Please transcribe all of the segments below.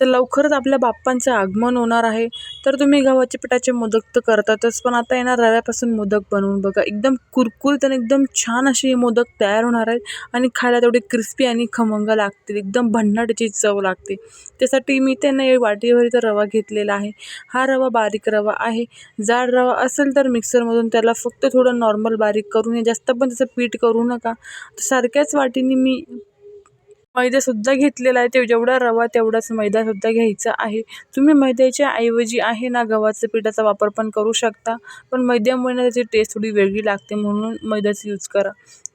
तर लवकरच आपल्या बाप्पांचं आगमन होणार आहे. तर तुम्ही गव्हाच्या पिठाचे मोदक तर करतातच पण आता येणार रव्यापासून मोदक बनवून बघा. एकदम कुरकुरीत आणि एकदम छान असे हे मोदक तयार होणार आहेत आणि खायला तेवढे क्रिस्पी आणि खमंग लागतील. एकदम भन्नाटाची चव लागते. त्यासाठी मी त्यांना वाटीवर इथं रवा घेतलेला आहे. हा रवा बारीक रवा आहे. जाड रवा असेल तर मिक्सरमधून त्याला फक्त थोडं नॉर्मल बारीक करून जास्त पण त्याचं पीठ करू नका. सारख्याच वाटीने मी मैदासुद्धा घेतलेला आहे. ते जेवढा रवा तेवढाच मैदासुद्धा घ्यायचा आहे. तुम्ही मैद्याच्या ऐवजी आहे ना गव्हाचं पिठाचा वापर पण करू शकता. पण मैद्यामुळे ना त्याची टेस्ट थोडी वेगळी लागते म्हणून मैद्याचा यूज करा.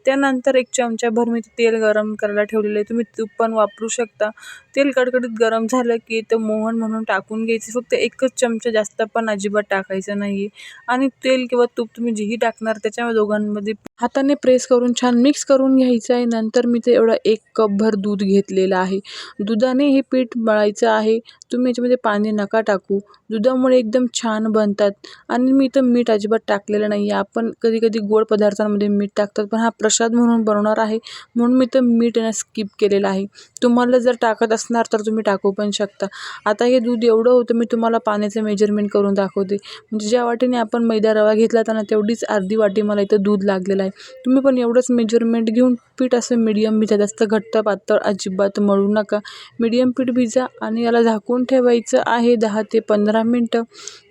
त्यानंतर एक चमचाभर मी तेल गरम करायला ठेवलेलं आहे. तुम्ही तूप पण वापरू शकता. तेल कडकडीत गरम झालं की ते मोहन म्हणून टाकून घ्यायचे. फक्त एकच चमचा जास्त पण अजिबात टाकायचं नाही आणि तेल किंवा तूप तुम्ही जेही टाकणार त्याच्या दोघांमध्ये हाताने प्रेस करून छान मिक्स करून घ्यायचं आहे. नंतर मी ते एवढा एक कपभर दूध घेतलेलं आहे. दुधाने हे पीठ मळायचं आहे. तुम्ही याच्यामध्ये पाणी नका टाकू. दुधामुळे एकदम छान बनतात. आणि मी इथं मीठ अजिबात टाकलेलं नाही आहे आपण कधी कधी गोड पदार्थांमध्ये मीठ टाकतात पण हा प्रसाद म्हणून बनवणार आहे. म्हणून मी तर मीठ ना स्किप केलेलं आहे. तुम्हाला जर टाकत असणार तर तुम्ही टाकू पण शकता. आता हे दूध एवढं होतं मी तुम्हाला पाण्याचं मेजरमेंट करून दाखवते. म्हणजे ज्या वाटीने आपण मैदा रवा घेतला त्यांना तेवढीच अर्धी वाटी मला इथं दूध लागलेलं आहे. तुम्ही पण एवढंच मेजरमेंट घेऊन पीठ असं मीडियम भिजा जास्त घट्ट पातळ अजिबात मळू नका. मीडियम पीठ भिजा आणि याला झाकून ठेवायचं आहे दहा ते पंधरा मिनटं.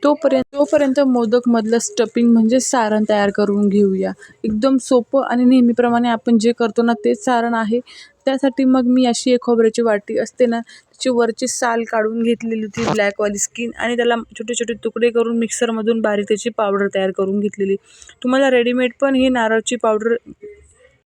तोपर्यंत तोपर्यंत मोदकमधलं स्टपिंग म्हणजे सारण तयार करून घेऊया. एकदम सोपं आणि नेहमीप्रमाणे आपण जे करतो ना तेच सारण आहे. त्यासाठी मग मी अशी एक खोबऱ्याची वाटी असते ना त्याची वरची साल काढून घेतलेली होती ब्लॅकवाली स्किन. आणि त्याला छोटे छोटे तुकडे करून मिक्सरमधून बारीक त्याची पावडर तयार करून घेतलेली. तुम्हाला रेडीमेड पण ही नारळची पावडर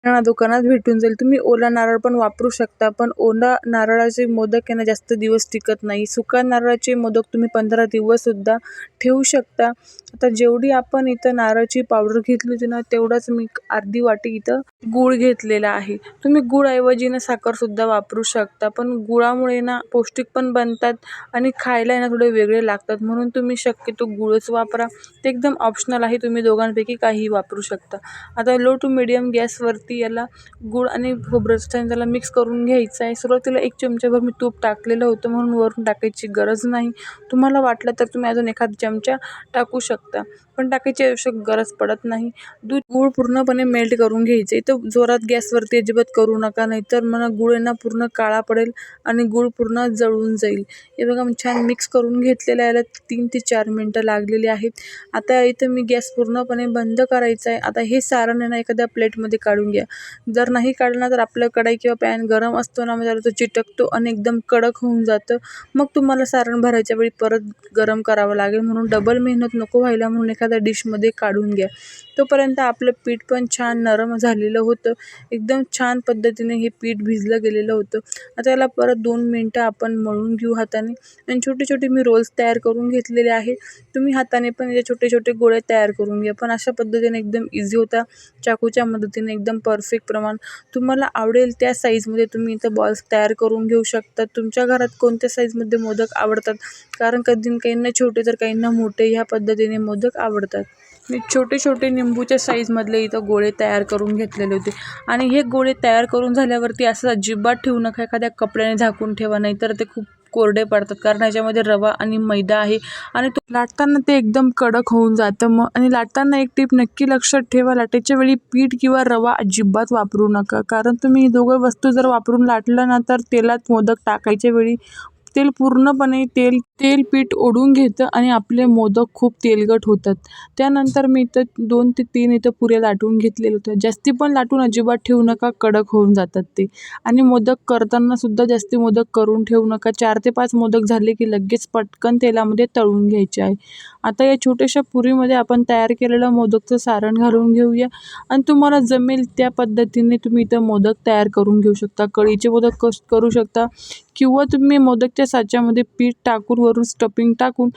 किराणा दुकानात भेटून जाईल. तुम्ही ओला नारळ पण वापरू शकता पण ओला नारळाचे मोदक आहे ना जास्त दिवस टिकत नाही. सुका नारळाचे मोदक तुम्ही पंधरा दिवससुद्धा ठेवू शकता. आता जेवढी आपण इथं नारळाची पावडर घेतली होती ना तेवढाच मी अर्धी वाटी इथं गूळ घेतलेला आहे. तुम्ही गूळऐवजी ना साखरसुद्धा वापरू शकता पण गुळामुळे ना पौष्टिक पण बनतात आणि खायला ना थोडे वेगळे लागतात. म्हणून तुम्ही शक्यतो गूळच वापरा. ते एकदम ऑप्शनल आहे. तुम्ही दोघांपैकी काहीही वापरू शकता. आता लो टू मिडियम गॅसवरती याला गूळ आणि खोबरं छान त्याला मिक्स करून घ्यायचं आहे. सुरुवातीला एक चमचाभर मी तूप टाकलेलं होतं. म्हणून वरून टाकायची गरज नाही. तुम्हाला वाटलं तर तुम्ही अजून एखादा चमचा टाकू शकता. पण टाकायची आवश्यक गरज पडत नाही. दूध गूळ पूर्णपणे मेल्ट करून घ्यायचं. इथं जोरात गॅसवरती अजिबात करू नका नाहीतर मला गूळ आहे ना पूर्ण काळा पडेल आणि गूळ पूर्ण जळून जाईल. हे बघा मी छान मिक्स करून घेतलेलं याला तीन ते चार मिनटं लागलेली आहेत. आता इथं मी गॅस पूर्णपणे बंद करायचा आहे. आता हे सारण आहे ना एखाद्या प्लेटमध्ये काढून घ्या. जर नाही काढलं तर आपलं कढाई किंवा पॅन गरम असतो ना मग त्याला तो चिटकतो आणि एकदम कडक होऊन जातं. मग तुम्हाला सारण भरायच्या वेळी परत गरम करावं लागेल. म्हणून डबल मेहनत नको व्हायला म्हणून एखाद्या डिशमध्ये काढून घ्या. तोपर्यंत आपलं पीठ पण छान नरम झालेलं होतं. एकदम छान पद्धतीने हे पीठ भिजलं गेलेलं होतं. आता याला परत दोन मिनटं आपण मळून घेऊ हाताने. आणि छोटे छोटे मी रोल्स तयार करून घेतलेले आहे तुम्ही हाताने पण याचे छोटे छोटे गोळे तयार करून घ्या. पण अशा पद्धतीने एकदम इझी होता. चाकूच्या मदतीने एकदम परफेक्ट प्रमाण. तुम्हाला आवडेल त्या साईजमध्ये तुम्ही इथं बॉल्स तयार करून घेऊ शकता. तुमच्या घरात कोणत्या साईजमध्ये मोदक आवडतात? कारण कधी काहींना छोटे तर काहींना मोठे ह्या पद्धतीने मोदक आवडतात. मी छोटे छोटे निंबूच्या साईजमधले इथं गोळे तयार करून घेतलेले होते. आणि हे गोळे तयार करून झाल्यावरती असं अजिबात ठेवू नका एखाद्या कपड्याने झाकून ठेवा नाही तर ते खूप कोरडे पडतात कारण ह्याच्यामध्ये रवा आणि मैदा आहे. आणि तो लाटताना ते एकदम कडक होऊन जातं मग. आणि लाटताना एक टीप नक्की लक्षात ठेवा लाटायच्या वेळी पीठ किंवा रवा अजिबात वापरू नका. कारण तुम्ही दोघं वस्तू जर वापरून लाटलं ना तर तेलात मोदक टाकायच्या वेळी तेल पूर्णपणे तेल तेल पीठ ओढून घेतं आणि आपले मोदक खूप तेलकट होतात. त्यानंतर मी इथं दोन ते तीन इथं पुऱ्या लाटून घेतलेल्या होत्या. जास्ती पण लाटून अजिबात ठेवू नका कडक होऊन जातात ते. आणि मोदक करतानासुद्धा जास्ती मोदक करून ठेवू नका. चार ते पाच मोदक झाले की लगेच पटकन तेलामध्ये तळून घ्यायचे आहे. आता या छोट्याशा पुरीमध्ये आपण तयार केलेलं मोदकचं सारण घालून घेऊया. आणि तुम्हाला जमेल त्या पद्धतीने तुम्ही इथं मोदक तयार करून घेऊ शकता. कळीचे मोदक कस करू शकता. किंवा तुम्ही मोदकच्या साच्यामध्ये पीठ टाकून वरून स्टफिंग टाकून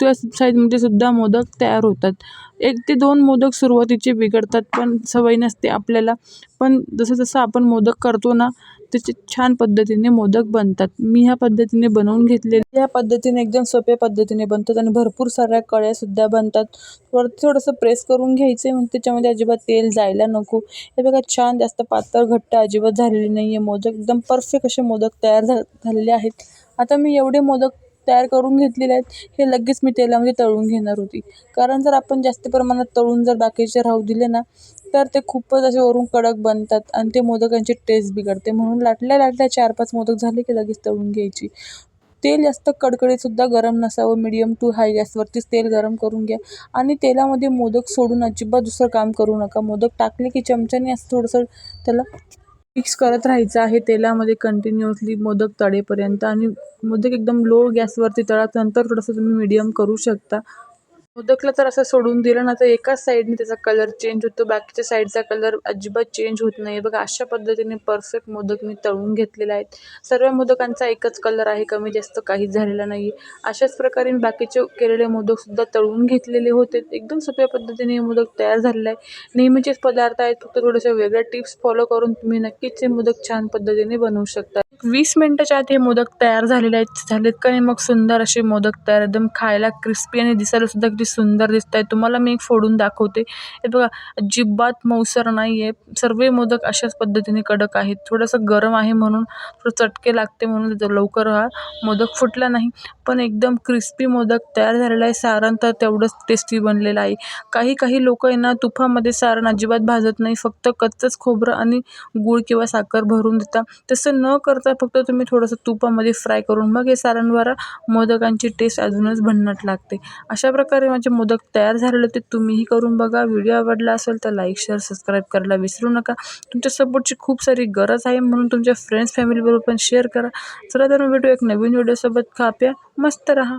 त्या साईजमध्ये सुद्धा मोदक तयार होतात. एक ते दोन मोदक सुरुवातीचे बिघडतात पण सवय नसते आपल्याला. पण जसं जसं आपण मोदक करतो ना त्याचे छान पद्धतीने मोदक बनतात. मी ह्या पद्धतीने बनवून घेतले या पद्धतीने एकदम सोप्या पद्धतीने बनतात आणि भरपूर साऱ्या कळ्यासुद्धा बनतात. थोडं थोडंसं प्रेस करून घ्यायचं आहे मग त्याच्यामध्ये अजिबात तेल जायला नको. हे बघा छान जास्त पातळ घट्ट अजिबात झालेली नाही आहे मोदक. एकदम परफेक्ट असे मोदक तयार झा झालेले आहेत. आता मी एवढे मोदक तयार करून घेतलेले आहेत हे लगेच मी तेलामध्ये तळून घेणार होती. कारण जर आपण जास्त प्रमाणात तळून जर बाकीचे राहू दिले ना तर ते खूपच असे वरून कडक बनतात आणि ते मोदकांची टेस्ट बिघडते. म्हणून लाटल्या लाटल्या चार पाच मोदक झाले की लगेच तळून घ्यायची. तेल जास्त कडकडीतसुद्धा गरम नसावं. मिडियम टू हाय गॅसवरतीच तेल गरम करून घ्या. आणि तेलामध्ये मोदक सोडून अजिबात दुसरं काम करू नका. मोदक टाकले की चमच्याने असं थोडंसं त्याला मिक्स करत राहायचं आहे तेलामध्ये कंटिन्युअसली मोदक तळेपर्यंत आणि मोदक एकदम लो गॅसवरती तळा नंतर थोडंसं तुम्ही मिडियम करू शकता. मोदकला तर असं सोडून दिलं ना तर एकाच साईडने त्याचा कलर चेंज होतो. बाकीच्या साईडचा कलर अजिबात चेंज होत नाही बघा अशा पद्धतीने परफेक्ट मोदक मी तळून घेतलेले आहेत. सर्व मोदकांचा एकच कलर आहे कमी जास्त काहीच झालेला नाही अशाच प्रकारे मी बाकीचे केलेले मोदकसुद्धा तळून घेतलेले होते. एकदम सोप्या पद्धतीने मोदक तयार झालेलं आहे नेहमीचेच पदार्थ आहेत. फक्त थोड्याशा वेगळ्या टिप्स फॉलो करून तुम्ही नक्कीच हे मोदक छान पद्धतीने बनवू शकता. वीस मिनटाच्या आत हे मोदक तयार झालेले आहेत. झालेत का नाही मग सुंदर असे मोदक तयार एकदम खायला क्रिस्पी आणि दिसायलासुद्धा किती सुंदर दिसत आहे तुम्हाला मी एक फोडून दाखवते. हे बघा अजिबात मऊसर नाही आहे सर्व मोदक अशाच पद्धतीने कडक आहेत. थोडंसं गरम आहे म्हणून थोडं चटके लागते म्हणून लवकर हा मोदक फुटला नाही. पण एकदम क्रिस्पी मोदक तयार झालेला आहे. सारण तर तेवढंच टेस्टी बनलेलं आहे. काही काही लोक आहे ना तुपामध्ये सारण अजिबात भाजत नाही. फक्त कच्चंच खोबरं आणि गूळ किंवा साखर भरून देतात. तसं न करता फक्त तुम्ही थोडंसं तुपामध्ये फ्राय करून मग हे सारणवारा मोदकांची टेस्ट अजूनच भन्नाट लागते. अशा प्रकारे माझे मोदक तयार झालेले ते तुम्हीही करून बघा. व्हिडिओ आवडला असेल तर लाईक शेअर सबस्क्राईब करायला विसरू नका. तुमच्या सपोर्टची खूप सारी गरज आहे म्हणून तुमच्या फ्रेंड्स फॅमिलीबरोबर पण शेअर करा. चला तर भेटू एक नवीन व्हिडिओसोबत खाप्या मस्त रहा.